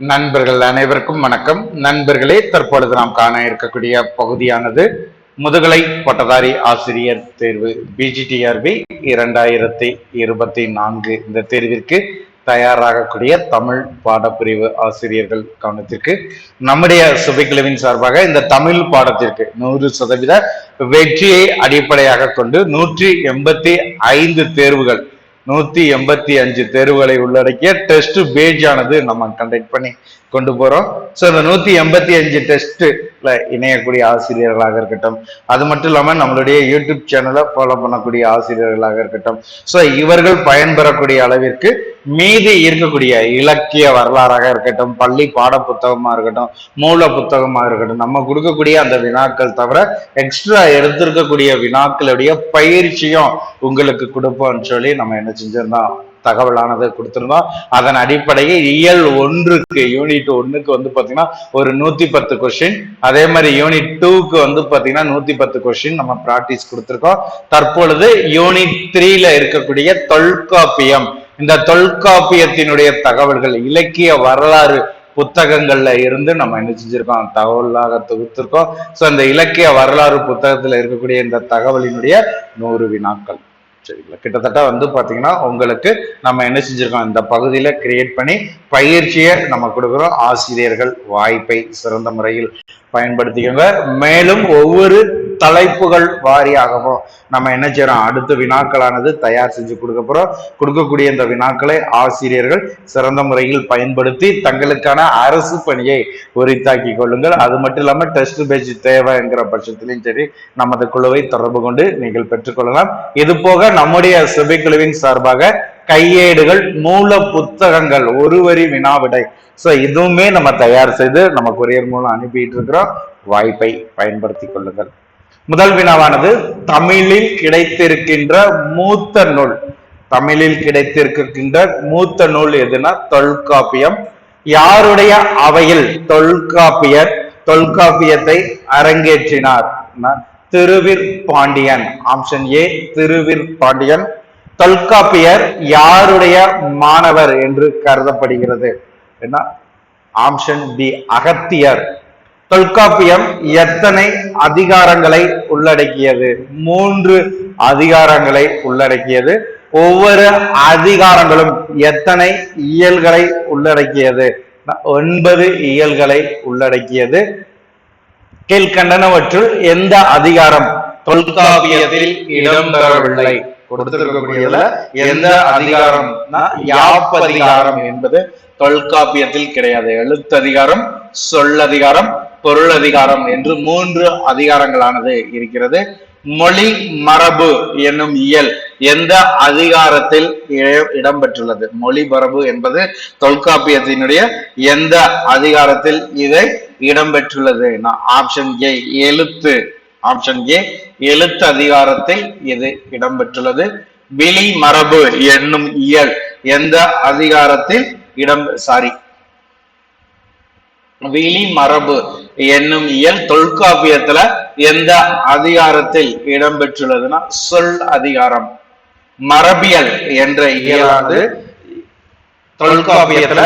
நண்பர்கள் அனைவருக்கும் வணக்கம். நண்பர்களே தற்பொழுது நாம் காண இருக்கக்கூடிய பகுதியானது முதுகலை பட்டதாரி ஆசிரியர் தேர்வு பிஜிடிஆர்பி இரண்டாயிரத்தி இருபத்தி நான்கு. இந்த தேர்விற்கு தயாராகக்கூடிய தமிழ் பாடப்பிரிவு ஆசிரியர்கள் கவனத்திற்கு நம்முடைய சுபைக்குழுவின் சார்பாக இந்த தமிழ் பாடத்திற்கு நூறு சதவீத வெற்றியை அடிப்படையாக கொண்டு நூற்றி எண்பத்தி ஐந்து தேர்வுகள் நூத்தி எண்பத்தி அஞ்சு தேர்வுகளை உள்ளடக்கிய டெஸ்ட் பேஜ் ஆனது நம்ம கண்டக்ட் பண்ணி கொண்டு போறோம். ஸோ இந்த நூத்தி எண்பத்தி அஞ்சு டெஸ்ட்ல இணையக்கூடிய ஆசிரியர்களாக இருக்கட்டும் அது மட்டும் இல்லாம நம்மளுடைய யூடியூப் சேனலை ஃபாலோ பண்ணக்கூடிய ஆசிரியர்களாக இருக்கட்டும். ஸோ இவர்கள் பயன்பெறக்கூடிய அளவிற்கு மீதி இருக்கக்கூடிய இலக்கிய வரலாறாக இருக்கட்டும் பள்ளி பாட புத்தகமாக இருக்கட்டும் மூல புத்தகமாக இருக்கட்டும் நம்ம கொடுக்கக்கூடிய அந்த வினாக்கள் தவிர எக்ஸ்ட்ரா எடுத்திருக்கக்கூடிய வினாக்களுடைய பயிற்சியும் உங்களுக்கு கொடுப்போம்னு சொல்லி நம்ம என்ன செஞ்சிருந்தோம் தகவலானது கொடுத்துருந்தோம். அதன் அடிப்படையில் இயல் ஒன்றுக்கு யூனிட் ஒன்றுக்கு வந்து பாத்தீங்கன்னா ஒரு நூத்தி பத்து கொஷின் அதே மாதிரி யூனிட் டூக்கு வந்து பாத்தீங்கன்னா நூத்தி பத்து கொஷின் நம்ம பிராக்டிஸ் கொடுத்திருக்கோம். தற்பொழுது யூனிட் த்ரீல இருக்கக்கூடிய தொல்காப்பியம். இந்த தொல்காப்பியத்தினுடைய தகவல்கள் இலக்கிய வரலாறு புத்தகங்கள்ல இருந்து நம்ம என்ன செஞ்சிருக்கோம்? தகவலாக தொகுத்திருக்கோம். சோ இந்த இலக்கிய வரலாறு புத்தகத்துல இருக்கக்கூடிய இந்த தகவலினுடைய நூறு வினாக்கள். சரிங்களா? கிட்டத்தட்ட வந்து பார்த்தீங்கன்னா உங்களுக்கு நம்ம என்ன செஞ்சுருக்கோம்? இந்த பகுதியில் கிரியேட் பண்ணி பயிற்சியை நம்ம கொடுக்குறோம். ஆசிரியர்கள் வாய்ப்பை சிறந்த முறையில் பயன்படுத்திக்கோங்க. மேலும் ஒவ்வொரு தலைப்புகள் வாரியாகவும் நம்ம என்ன செய்யறோம்? அடுத்த வினாக்களானது தயார் செஞ்சு கொடுக்க போறோம். கொடுக்கக்கூடிய இந்த வினாக்களை ஆசிரியர்கள் சிறந்த முறையில் பயன்படுத்தி தங்களுக்கான அரசு பணியை உரித்தாக்கி கொள்ளுங்கள். அது மட்டும் இல்லாமல் டெஸ்ட் பேஜ் தேவைங்கிற பட்சத்திலையும் சரி நமது குழுவை தொடர்பு கொண்டு நீங்கள் பெற்றுக்கொள்ளலாம் இது போக நம்முடைய சபைக்குழுவின் சார்பாக கையேடுகள் மூல புத்தகங்கள் ஒரு வரி வினாவிடை சோ இதுவுமே நம்ம தயார் செய்து நம்ம கொரியர் மூலம் அனுப்பிட்டு இருக்கிறோம். வாய்ப்பை பயன்படுத்திக் கொள்ளுங்கள். முதல் வினாவானது தமிழில் கிடைத்திருக்கின்ற மூத்த நூல். தமிழில் கிடைத்திருக்கின்ற மூத்த நூல் எதுனா தொல்காப்பியம். யாருடைய அவையில் தொல்காப்பியர் தொல்காப்பியத்தை அரங்கேற்றினார்? திருவிற்பாண்டியன் ஆப்ஷன் ஏ திருவிற்பாண்டியன் தொல்காப்பியர் யாருடைய மாணவர் என்று கருதப்படுகிறது? என்ன? Option B Agathiyar. தொல்காப்பியம் எத்தனை அதிகாரங்களை உள்ளடக்கியது? மூன்று அதிகாரங்களை உள்ளடக்கியது. ஒவ்வொரு அதிகாரங்களும் எத்தனை இயல்களை உள்ளடக்கியது? ஒன்பது இயல்களை உள்ளடக்கியது. கீழ்கண்டனவற்றுள் எந்த அதிகாரம்? தொல்காப்பியத்தில் இடம்பெறவில்லை கொடுத்திருக்கக்கூடியதுல எந்த அதிகாரம்னா யாப்பதிகாரம் என்பது தொல்காப்பியத்தில் கிடையாது. எழுத்ததிகாரம் சொல்லதிகாரம் பொருள் அதிகாரம் என்று மூன்று அதிகாரங்களானது இருக்கிறது. மொழி மரபு என்னும் இயல் எந்த அதிகாரத்தில் இடம்பெற்றுள்ளது? மொழி மரபு என்பது தொல்காப்பியத்தினுடைய எந்த அதிகாரத்தில் இதை இடம்பெற்றுள்ளது? ஆப்ஷன் ஏ எழுத்து. ஆப்ஷன் ஏ எழுத்து அதிகாரத்தில் இது இடம்பெற்றுள்ளது. விழி மரபு என்னும் இயல் எந்த அதிகாரத்தில் இடம் சாரி விழி மரபு என்னும் இயல் தொல்காப்பியத்துல எந்த அதிகாரத்தில் இடம்பெற்றுள்ளதுன்னா சொல் அதிகாரம். மரபியல் என்ற இயலானது தொல்காப்பியத்துல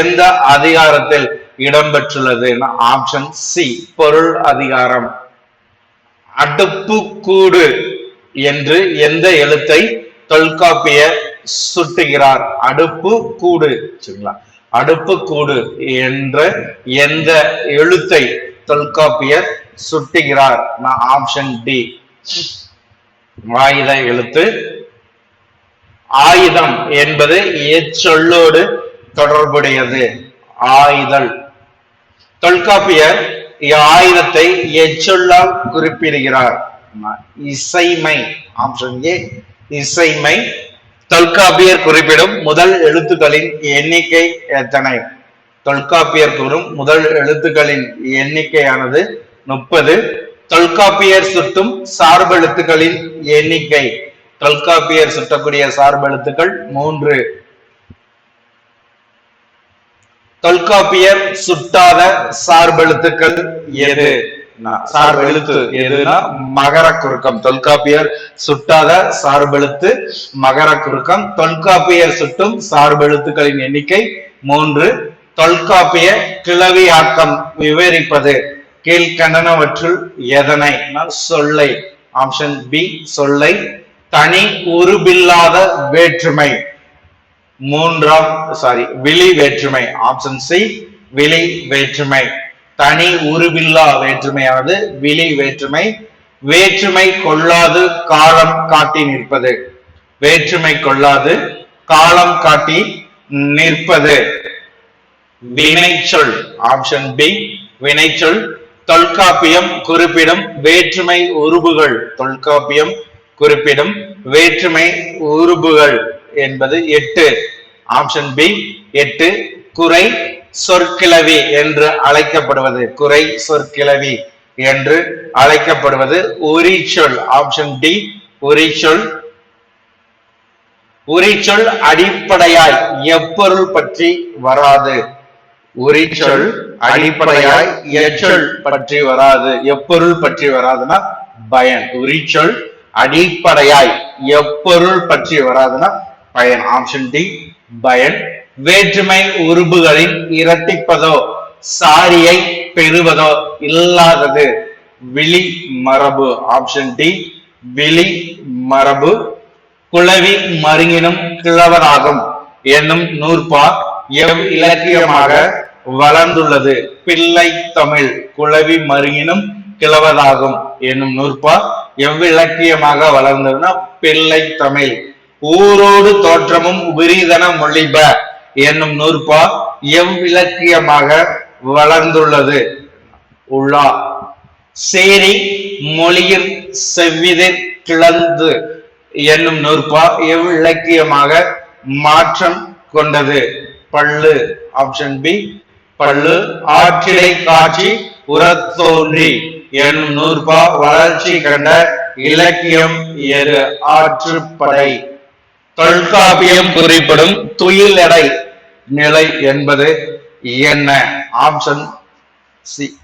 எந்த அதிகாரத்தில் இடம்பெற்றுள்ளதுன்னா ஆப்ஷன் சி பொருள் அதிகாரம். அடுப்பு கூடு என்று எந்த எழுத்தை தொல்காப்பிய சுட்டுகிறார்? அடுப்பு கூடு சரிங்களா? அடுப்புக்கூடு என்ற எந்த எழுத்தை தொல்காப்பியர் சுட்டுகிறார்? Option D. ஆயுத எழுத்து. ஆயுதம் என்பது எச்சொல்லோடு தொடர்புடையது. ஆயுதல். தொல்காப்பியர் ஆயுதத்தை எச்சொல்லால் குறிப்பிடுகிறார். இசைமை. ஆப்ஷன் ஏ இசைமை தொல்காப்பியர் குறிப்பிடும் முதல் எழுத்துக்களின் எண்ணிக்கை எத்தனை? தொல்காப்பியர் கூறும் முதல் எழுத்துக்களின் எண்ணிக்கையானது முப்பது. தொல்காப்பியர் சுட்டும் சார்பெழுத்துக்களின் எண்ணிக்கை. தொல்காப்பியர் சுட்டக்கூடிய சார்பெழுத்துக்கள் மூன்று. தொல்காப்பியர் சுட்டாத சார்பெழுத்துக்கள் எது? சார்பு எழுத்து எதுனா மகர குறுக்கம் தொல்காப்பியர் சுட்டாத சார்பெழுத்து மகர குறுக்கம் தொல்காப்பியர் சுட்டும் சார்பெழுத்துக்களின் எண்ணிக்கை மூன்று. தொல்காப்பிய கிளவியாக்கம் விவரிப்பது கீழ்கண்டனவற்றுள் எதனை? சொல்லை. ஆப்ஷன் பி சொல்லை. தனி உருபில்லாத வேற்றுமை. மூன்றாம் சாரி விழி வேற்றுமை. ஆப்ஷன் சி விழி வேற்றுமை. தனி உருவில்லா வேற்றுமையானது விழி வேற்றுமை வேற்றுமை கொள்ளாது காலம் காட்டி நிற்பது. வேற்றுமை கொள்ளாது காலம் காட்டி நிற்பது. வினைச்சொல் ஆப்ஷன் பி வினைச்சொல் தொல்காப்பியம் குறிப்பிடும் வேற்றுமை உருபுகள் தொல்காப்பியம் குறிப்பிடும் வேற்றுமை உருபுகள் என்பது எட்டு. ஆப்ஷன் பி எட்டு குறை சொற்கிளவி என்று அழைக்கப்படுவது. குறை சொற்கிளவி என்று அழைக்கப்படுவது. உரிச்சொல் ஆப்ஷன் டி உரிச்சொல் உரிச்சொல் அடிப்படையாய் எப்பொருள் பற்றி வராது. உரிச்சொல் அடிப்படையாய் எச்சொல் பற்றி வராது. எப்பொருள் பற்றி வராதுன்னா பயன். உரிச்சொல் அடிப்படையாய் எப்பொருள் பற்றி வராதுன்னா பயன். ஆப்ஷன் டி பயன். வேற்றுமை உருபுகளின் இரட்டிப்பதோ சாரியை பெறுவதோ இல்லாதது. விழி மரபு ஆப்ஷன் டி விழி மரபு. குளவி மருங்கினும் கிழவராகும் என்னும் நூற்பா எவ் இலக்கியமாக வளர்ந்துள்ளது. பிள்ளை தமிழ் குளவி மருங்கினும் கிழவராகும் என்னும் நூற்பா எவ்விலக்கியமாக வளர்ந்ததுன்னா பிள்ளை தமிழ். ஊரோடு தோற்றமும் உபரிதன மொழிப என்னும் நூற்பா எவ்விலக்கியமாக வளர்ந்துள்ளது. உள்ளா. சேரி மொழியில் செவ்விதிர் கிளந்து என்னும் நூற்பா எவ்விலக்கியமாக மாற்றம் கொண்டது. பள்ளு ஆப்ஷன் பி பள்ளு ஆற்றிலை காட்சி உரத்தோன்றி என்னும் நூற்பா வளர்ச்சி கண்ட இலக்கியம் எரு ஆற்றுப்படை. தொல்காப்பியம் குறிப்பிடும் துயில் எடை நிலை என்பது என்ன? ஆப்ஷன் சி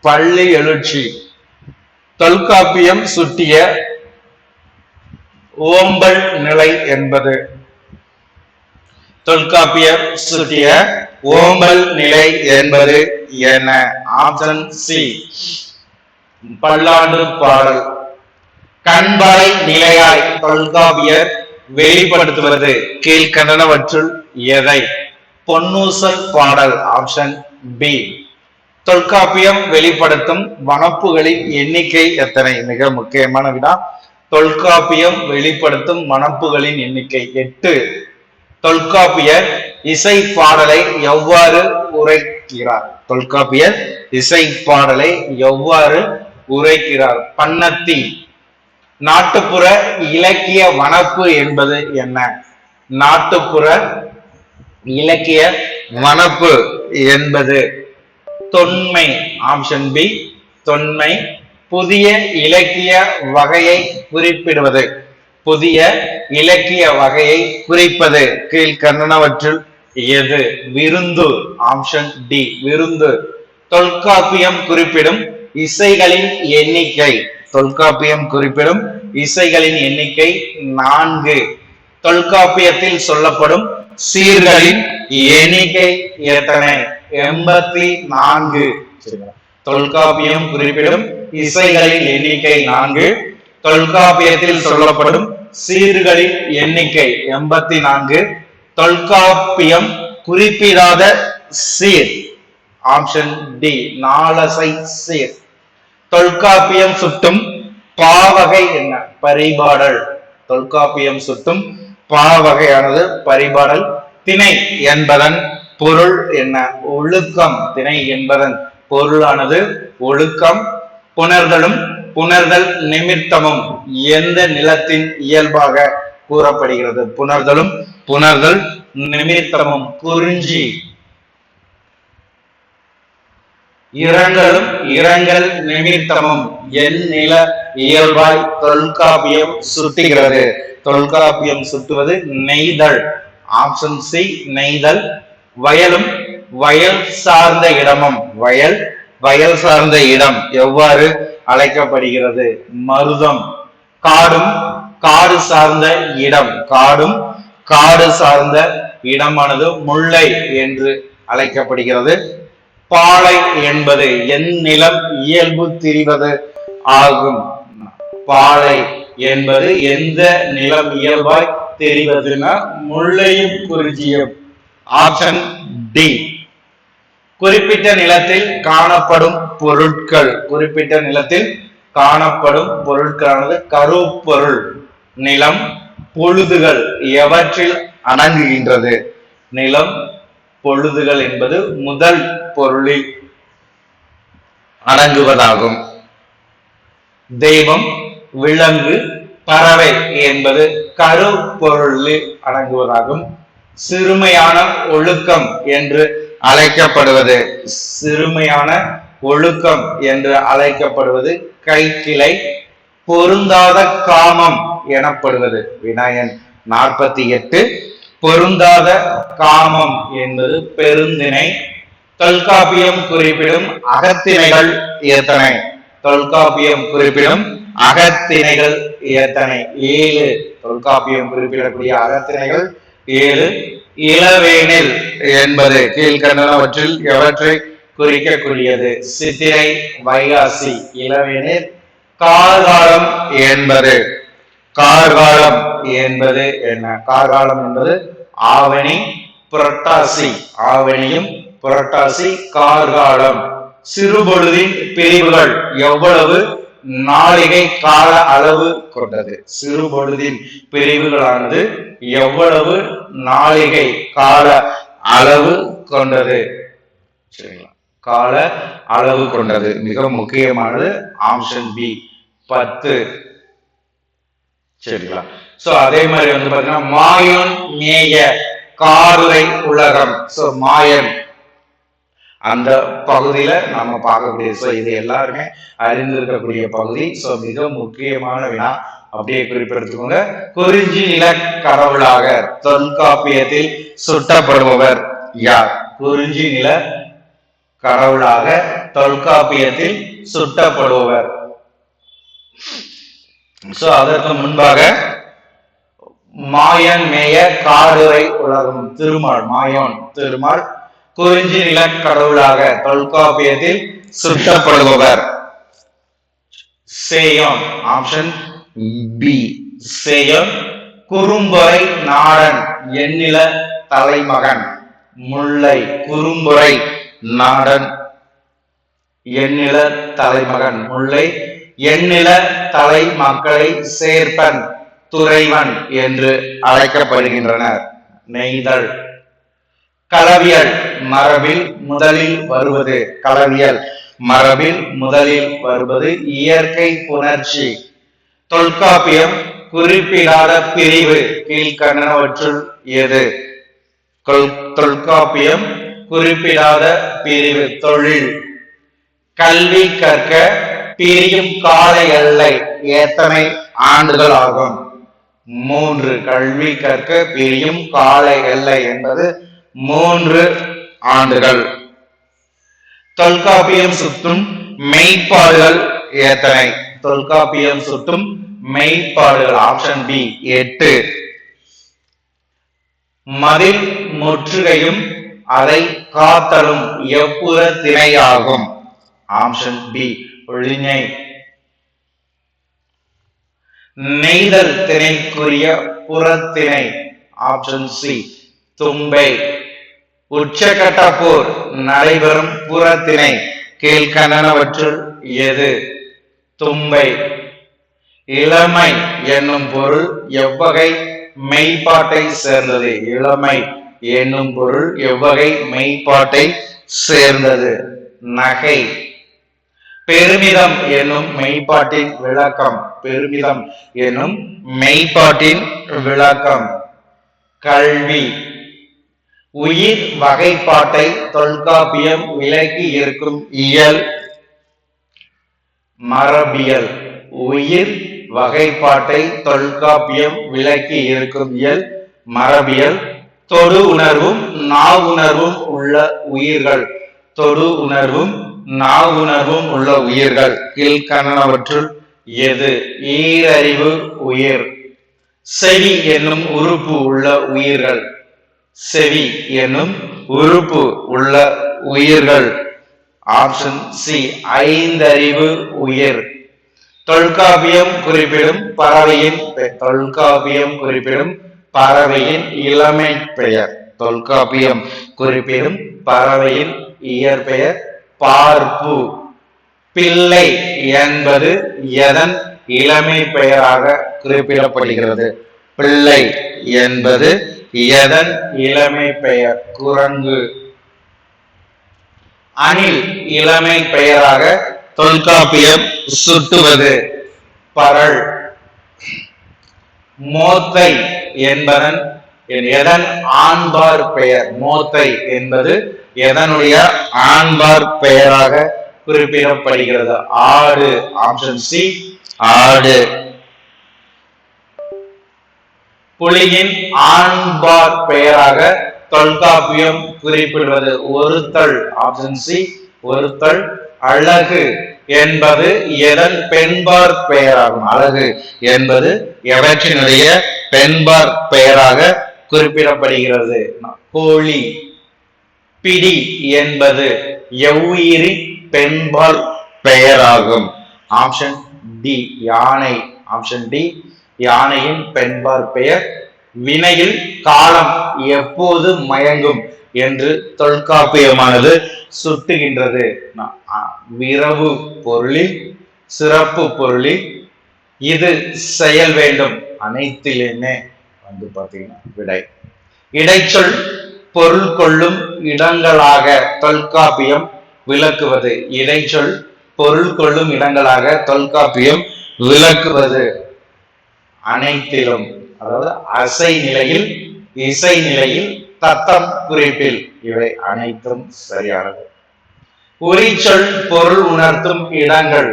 பள்ளி எழுச்சி. தொல்காப்பியம் சுட்டிய ஓம்பல் நிலை என்பது. தொல்காப்பியம் சுட்டிய ஓம்பல் நிலை என்பது என்ன? ஆப்ஷன் சி பல்லாண்டு பாடல். கண்பாய் நிலையாய் தொல்காப்பியர் வெளிப்படுத்துவது. கீழ்கண்டனவற்றுள் எதை? பொன்னூசல் பாடல் ஆப்ஷன் பி தொல்காப்பியம் வெளிப்படுத்தும் வனப்புகளின் எண்ணிக்கை எத்தனை? மிக முக்கியமான வினா. தொல்காப்பியம் வெளிப்படுத்தும் வனப்புகளின் எண்ணிக்கை எட்டு. தொல்காப்பியர் இசை பாடலை எவ்வாறு உரைக்கிறார்? தொல்காப்பியர் இசை பாடலை எவ்வாறு உரைக்கிறார்? பன்னத்தி. நாட்டுப்புற இலக்கிய வனப்பு என்பது என்ன? நாட்டுப்புற இலக்கிய வனப்பு என்பது தொன்மை ஆப்ஷன் பி தொன்மை புதிய இலக்கிய வகையை குறிப்பிடுவது. புதிய இலக்கிய வகையை குறிப்பது. கீழ்கண்டனவற்றுள் எது? விருந்து ஆப்ஷன் டி விருந்து. தொல்காப்பியம் குறிப்பிடும் இசைகளின் எண்ணிக்கை. தொல்காப்பியம் குறிப்பிடும் இசைகளின் எண்ணிக்கை நான்கு. தொல்காப்பியத்தில் சொல்லப்படும் சீர்களின் எண்ணிக்கை எத்தனை? எண்பத்தி நான்கு. தொல்காப்பியம் குறிப்பிடும் இசைகளின் எண்ணிக்கை நான்கு. தொல்காப்பியத்தில் சொல்லப்படும் சீர்களின் எண்ணிக்கை எண்பத்தி நான்கு. தொல்காப்பியம் குறிப்பிடாத சீர். ஆப்ஷன் டி நாலசை சீர். தொல்காப்பியம் சுட்டும் பாவகை என்ன? பரிபாடல். தொல்காப்பியம் சுட்டும் பாவகையானது பரிபாடல். திணை என்பதன் பொருள் என்ன? ஒழுக்கம். திணை என்பதன் பொருளானது ஒழுக்கம். புணர்தலும் புணர்தல் நிமித்தமும் எந்த நிலத்தின் இயல்பாக கூறப்படுகிறது? புணர்தலும் புணர்தல் நிமித்தமும் குறிஞ்சி. இரங்கலும் இரங்கல் நிமித்தமும் என் நில இயல்பாய் தொல்காப்பியம் சுட்டுகிறது. தொல்காப்பியம் சுற்றுவது நெய்தல். ஆப்ஷன் சி நெய்தல். வயலும் வயல் சார்ந்த இடமும். வயல் வயல் சார்ந்த இடம் எவ்வாறு அழைக்கப்படுகிறது? மருதம். காடும் காடு சார்ந்த இடம். காடும் காடு சார்ந்த இடமானது முல்லை என்று அழைக்கப்படுகிறது. பாலை என்பது என் நிலம் இயல்பு திரிவது ஆகும். பாலை என்பது எந்த நிலம் இயல்பாய் தெரிவதுன்னா முள்ளையும் குறிஞ்சியும். ஆப்ஷன் டி குறிப்பிட்ட நிலத்தில் காணப்படும் பொருட்கள். குறிப்பிட்ட நிலத்தில் காணப்படும் பொருட்களானது கருப்பொருள் நிலம் பொழுதுகள் எவற்றில் அடங்குகின்றது? நிலம் பொழுதுகள் என்பது முதல் பொருளில் அடங்குவதாகும். தெய்வம் விலங்கு பறவை என்பது கருப்பொருளில் அடங்குவதாகும். சிறுமையான ஒழுக்கம் என்று அழைக்கப்படுவது. சிறுமையான ஒழுக்கம் என்று அழைக்கப்படுவது கைக்கிளை பொருந்தாத காமம் எனப்படுவது. விநாயகன் நாற்பத்தி எட்டு பொருந்தாத காமம் என்பது பெருந்திணை தொல்காப்பியம் குறிப்பிடும் அகத்திணைகள் எத்தனை தொல்காப்பியம் குறிப்பிடும் அகத்திணைகள் எத்தனை? ஏழு. தொல்காப்பியம் குறிப்பிடக்கூடிய அகத்திணைகள் ஏழு. இளவேனில் என்பது கீழ்கண்டனவற்றில் எவற்றை குறிக்கக்கூடியது? சித்திரை வைகாசி இளவேனில் கார்காலம் என்பது. கார்காலம் என்பது என்ன? கார்காலம் என்பது ஆவணி புரட்டாசி. ஆவணியும் புரட்டாசி கார்காலம். சிறுபொழுதின் பிரிவுகள் எவ்வளவு? நாளிகை கால அளவு கொண்டது. சிறுபொழுதின் பிரிவுகளானது எவ்வளவு நாளிகை கால அளவு கொண்டது? சரிங்களா? கால அளவு கொண்டது. மிக முக்கியமானது ஆப்ஷன் பி பத்து. சரிங்களா? சோ அதே மாதிரி வந்து பாத்தீங்கன்னா மாயன் மேய காலை உலகம். சோ மாயன் அந்த பகுதியில நம்ம பார்க்கக்கூடிய சோ இது எல்லாருமே அறிந்திருக்கக்கூடிய பகுதி. சோ மிக முக்கியமான வினா. அப்படியே குறிப்பிடுத்துக்கோங்க. குறிஞ்சி நில கடவுளாக தொல்காப்பியத்தில் சுட்டப்படுபவர் யார்? குறிஞ்சி நில கடவுளாக தொல்காப்பியத்தில் சுட்டப்படுபவர் சோ அதற்கு முன்பாக மாயன் மேய காடுரை உலகம் திருமால் மாயோன் திருமால். குறிஞ்சி நிலக்கடவுளாக தொல்காப்பியத்தில் சுட்டப்படுபவர் சேயோன் ஆப்ஷன் பி சேயோன் குறும்பொறை நாடன் எண்ணில தலைமகன். முல்லை குறும்பொறை நாடன் எண்ணில தலைமகன். முல்லை எண்ணில தலை மக்களை சேர்ப்பன் துறைவன் என்று அழைக்கப்படுகின்றனர். நெய்தல். களவியல் மரபில் முதலில் வருவது. களவியல் மரபில் முதலில் வருவது இயற்கை புணர்ச்சி. தொல்காப்பியம் குறிப்பிடாத பிரிவு கீழ்கண்டனவற்றுள் எது? தொல்காப்பியம் குறிப்பிடாத பிரிவு தொழில். கல்வி கற்க பிரியும் கால எல்லை எத்தனை ஆண்டுகள் ஆகும்? மூன்று. கல்வி கற்க பிரியும் கால எல்லை என்பது மூன்று ஆண்டுகள். தொல்காப்பியம் சுத்தும் மெய்ப்பாடுகள் எத்தனை? தொல்காப்பியம் சுட்டும் மெய்ப்பாடுகள் ஆப்ஷன் பி எட்டு. மதில் முற்றுகையும் அதை காத்தலும் எப்புற திரையாகும் ஆப்ஷன் பி ஒழிஞை நெய்தல் திணைக்குரிய புறத்திணை ஆப்ஷன் சி தும்பை. உச்சகட்ட போர் நடைபெறும் புறத்தினை கீழ்கண்டனவற்றுள் எது? தும்பை. இளமை என்னும் பொருள் எவ்வகை மெய்ப்பாட்டை சேர்ந்தது. இளமை என்னும் பொருள் எவ்வகை மெய்ப்பாட்டை சேர்ந்தது. நகை. பெருமிதம் என்னும் மெய்ப்பாட்டின் விளக்கம். பெருமிதம் என்னும் மெய்ப்பாட்டின் விளக்கம். கல்வி. உயிர் வகைப்பாட்டை தொல்காப்பியம் விலக்கி இருக்கும் இயல். மரபியல். உயிர் வகைப்பாட்டை தொல்காப்பியம் விலக்கி இருக்கும் இயல். மரபியல். தொடு உணர்வும் நாவுணர்வும் உள்ள உயிர்கள். தொடு உணர்வும் நாவுணர்வும் உள்ள உயிர்கள். கீழ்கணவற்றுள் எது? ஈரறிவு உயிர். செவி என்னும் உறுப்பு உள்ள உயிர்கள். செவி என்னும் உறுப்பு உள்ள உயிர்கள். ஆப்ஷன் சி ஐந்தறிவு உயிர். தொல்காப்பியம் குறிப்பிடும் பறவையின் பெ- தொல்காப்பியம் குறிப்பிடும் பறவையின் இளமை பெயர். தொல்காப்பியம் குறிப்பிடும் பறவையின் இயற்பெயர். பார்ப்பு. பிள்ளை என்பது எதன் இளமை பெயராக குறிப்பிடப்படுகிறது? பிள்ளை என்பது எதன் இளமை பெயர்? குரங்கு. அணில் இளமை பெயராக தொல்காப்பியம் சுட்டுவது. பரள் மோத்தை என்பதன் எதன் ஆண்பார் பெயர்? மோத்தை என்பது எதனுடைய ஆண்பார் பெயராக குறிப்பிடப்படுகிறது? ஆடு. ஆப்ஷன் சி ஆடு. புலியின் ஆண்பார் பெயராக தொல்காப்பியம் குறிப்பிடுவது ஒருத்தல் ஆப்ஷன் சி ஒருத்தல் அழகு என்பது எதன் பெண்பார் பெயராகும்? அழகு என்பது எவற்றினுடைய பெண்பார் பெயராக குறிப்பிடப்படுகிறது? கோழி பிடி என்பது எவ்வுயிரி பெண்பால் பெயராகும்? ஆப்ஷன் டி யானை. ஆப்ஷன் டி யானையின் பெண்பார் பெயர் வினையில் காலம் எப்போது மயங்கும் என்று தொல்காப்பியமானது சுட்டுகின்றது. விரவு பொருளில் சிறப்பு பொருளில் இது செயல் வேண்டும். அனைத்திலுமே வந்து பார்த்தீங்கன்னா விடை. இடைச்சொல் பொருள் கொள்ளும் இடங்களாக தொல்காப்பியம் விளக்குவது. இடைச்சொல் பொருள் கொள்ளும் இடங்களாக தொல்காப்பியம் விளக்குவது. அனைத்திலும் அதாவது அசை நிலையில் இசை நிலையில் தத்தம் குறிப்பில் இவை அனைத்தும் சரியானது. உரிச்சொல் பொருள் உணர்த்தும் இடங்கள்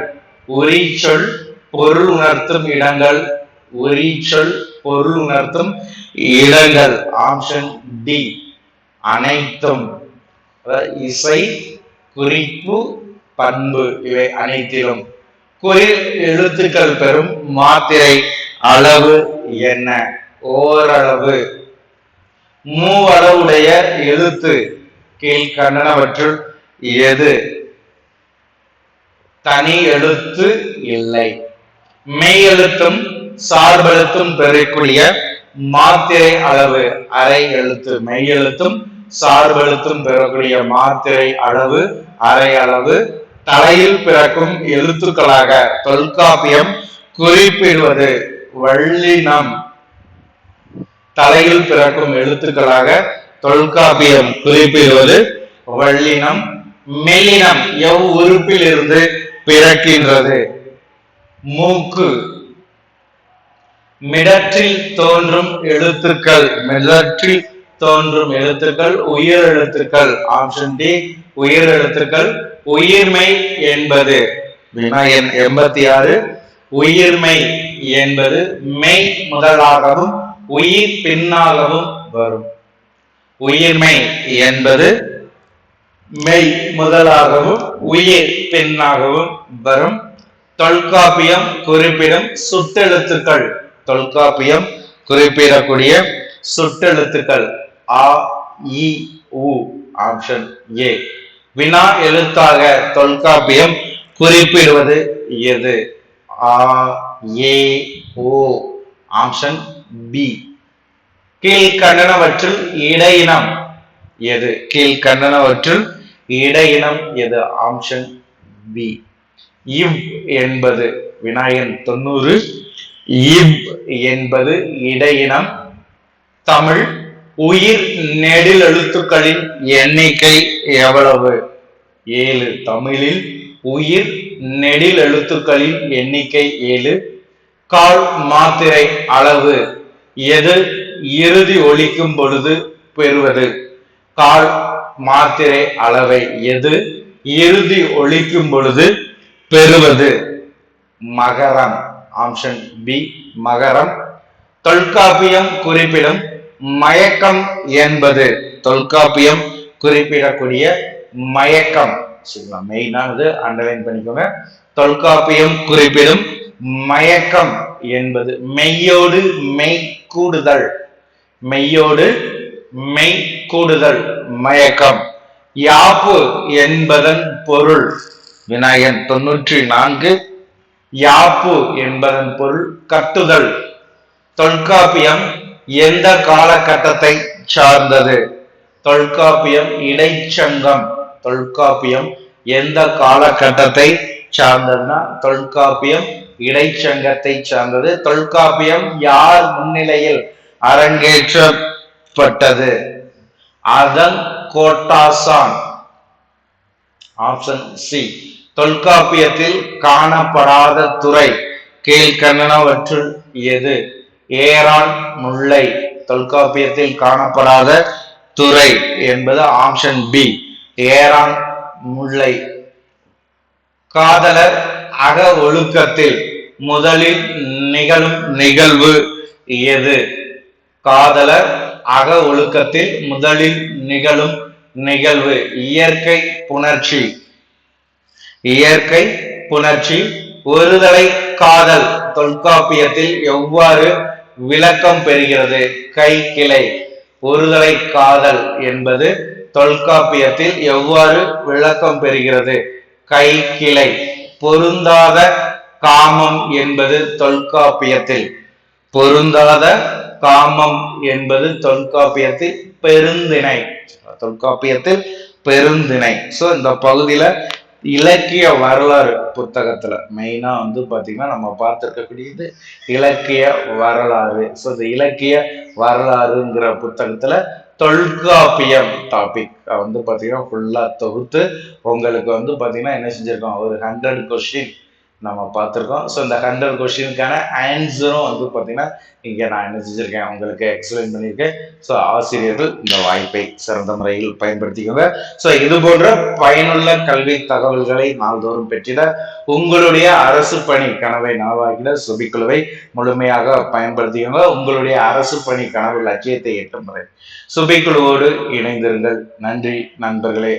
உரிச்சொல் பொருள் உணர்த்தும் இடங்கள் உரிச்சொல் பொருள் உணர்த்தும் இடங்கள் ஆப்ஷன் டி அனைத்தும். இசை குறிப்பு பண்பு இவை அனைத்திலும். குறி எழுத்துக்கள் பெறும் மாத்திரை அளவு என்ன? ஓரளவு. மூவளவுடைய எழுத்து. கீழ்கண்டனவற்றுள் எது? தனி எழுத்து இல்லை. மெய் எழுத்தும் சார்பெழுத்தும் பெறக்கூடிய மாத்திரை அளவு. அரை எழுத்து மெய் எழுத்தும் சார்பெழுத்தும் பெறக்கூடிய மாத்திரை அளவு. அரை அளவு தலையில் பிறக்கும் எழுத்துக்களாக தொல்காப்பியம் குறிப்பிடுவது. வள்ளினம். தலையில் பிறக்கும் எழுத்துக்களாக தொல்காப்பியம் குறிப்பிடுவது வள்ளினம் மெல்லினம் எவ் உறுப்பில் இருந்து பிறக்கின்றது? மூக்கு. மிடற்றில் தோன்றும் எழுத்துக்கள் மிடற்றில் தோன்றும் எழுத்துக்கள் உயிர் எழுத்துக்கள் ஆப்ஷன் டி உயிர் எழுத்துக்கள் உயிர்மை என்பது. வினா எண் எண்பத்தி ஆறு உயிர்மை. என்பது மெய் முதலாகவும் உயிர் பின்னாகவும் வரும். உயிர்மை என்பது மெய் முதலாகவும் உயிர் பின்னாகவும் வரும். தொல்காப்பியம் குறிப்பிடும் சுட்டெழுத்துக்கள். தொல்காப்பியம் குறிப்பிடக்கூடிய சுட்டெழுத்துக்கள். ஆ இ உ ஆப்ஷன் ஏ. வினா எழுத்தாக தொல்காப்பியம் குறிப்பிடுவது எது? ஆ ஏ ஓ. ஆப்ஷன் பி கீழ்கண்டனவற்றில் இடையினம் எது? கீழ்கண்டனவற்றில் இடையினம் எது? ஆப்ஷன் பி இவ் என்பது விநாயகன் தொண்ணூறு இவ் என்பது இடையினம். தமிழ் உயிர் நெடில் எழுத்துக்களின் எண்ணிக்கை எவ்வளவு? ஏழு. தமிழில் உயிர் நெடில் எழுத்துக்களின் எண்ணிக்கை ஏழு கால் மாத்திரை அளவு எது இறுதி ஒழிக்கும் பொழுது பெறுவது? கால் மாத்திரை அளவை எது இறுதி ஒழிக்கும் பொழுது பெறுவது? மகரம் ஆப்ஷன் பி மகரம். தொல்காப்பியம் குறிப்பிடும் மயக்கம் என்பது. தொல்காப்பியம் குறிப்பிடக்கூடிய மயக்கம். சரிங்களா? மெயினானது அண்டர்லைன் பண்ணிக்கோங்க. தொல்காப்பியம் குறிப்பிடும் மயக்கம் என்பது மெய்யோடு மெய் கூடுதல் மெய்யோடு மெய் கூடுதல் மயக்கம். யாப்பு என்பதன் பொருள் விநாயகன் தொன்னூற்றி நான்கு யாப்பு என்பதன் பொருள் கட்டுதல். தொல்காப்பியம் எந்த காலகட்டத்தை சார்ந்தது? தொல்காப்பியம் இடைச்சங்கம். தொல்காப்பியம் எந்த காலகட்டத்தை சார்ந்ததுன்னா தொல்காப்பியம் இடைச்சங்கத்தை சார்ந்தது. தொல்காப்பியம் யார் முன்னிலையில் அரங்கேற்றப்பட்டது? அதன் கோட்டாசான். Option C. தொல்காப்பியத்தில் காணப்படாத துறை கீழ்கண்ணனவற்றுள் எது? ஏரான் முல்லை. தொல்காப்பியத்தில் காணப்படாத துறை என்பது ஆப்ஷன் பி. ஏறான் முல்லை. காதலர் அக ஒழுக்கத்தில் முதலில் நிகழும் நிகழ்வு எது? காதலர் அக ஒழுக்கத்தில் முதலில் நிகழும் நிகழ்வு இயற்கை புணர்ச்சி. இயற்கை புணர்ச்சி ஒருதலை காதல் தொல்காப்பியத்தில் எவ்வாறு விளக்கம் பெறுகிறது? கை கிளை ஒருதலை காதல் என்பது தொல்காப்பியத்தில் எவ்வாறு விளக்கம் பெறுகிறது? கை கிளை பொருந்தாத காமம் என்பது தொல்காப்பியத்தில். பொருந்தாத காமம் என்பது தொல்காப்பியத்தில் பெருந்திணை. தொல்காப்பியத்தில் பெருந்திணை. சோ இந்த பகுதியில இலக்கிய வரலாறு புத்தகத்துல மெயினா வந்து பாத்தீங்கன்னா நம்ம பார்த்துருக்கக்கூடியது இலக்கிய வரலாறு. ஸோ இந்த இலக்கிய வரலாறுங்கிற புத்தகத்துல தொல்காப்பியம் டாபிக் வந்து பாத்தீங்கன்னா ஃபுல்லா தொகுத்து உங்களுக்கு வந்து பாத்தீங்கன்னா என்ன செஞ்சிருக்கோம்? ஒரு ஹண்ட்ரட் கொஸ்டின் நம்ம பார்த்துருக்கோம். ஸோ இந்த ஹண்ட்ரட் கொஸ்டினுக்கான ஆன்சரும் வந்து பார்த்தீங்கன்னா இங்கே நான் என்ன செஞ்சுருக்கேன் உங்களுக்கு எக்ஸ்பிளைன் பண்ணியிருக்கேன். ஸோ ஆசிரியர்கள் இந்த வாய்ப்பை சிறந்த முறையில் பயன்படுத்திக்கோங்க. ஸோ இது போன்ற பயனுள்ள கல்வி தகவல்களை நாள்தோறும் பெற்றிட உங்களுடைய அரசு பணி கனவை நனவாக்கிட சுபிக்குழுவை முழுமையாக பயன்படுத்திக்கோங்க. உங்களுடைய அரசு பணி கனவு லட்சியத்தை எட்டும் முறை. சுபிக்குழுவோடு இணைந்திருங்கள். நன்றி நண்பர்களே.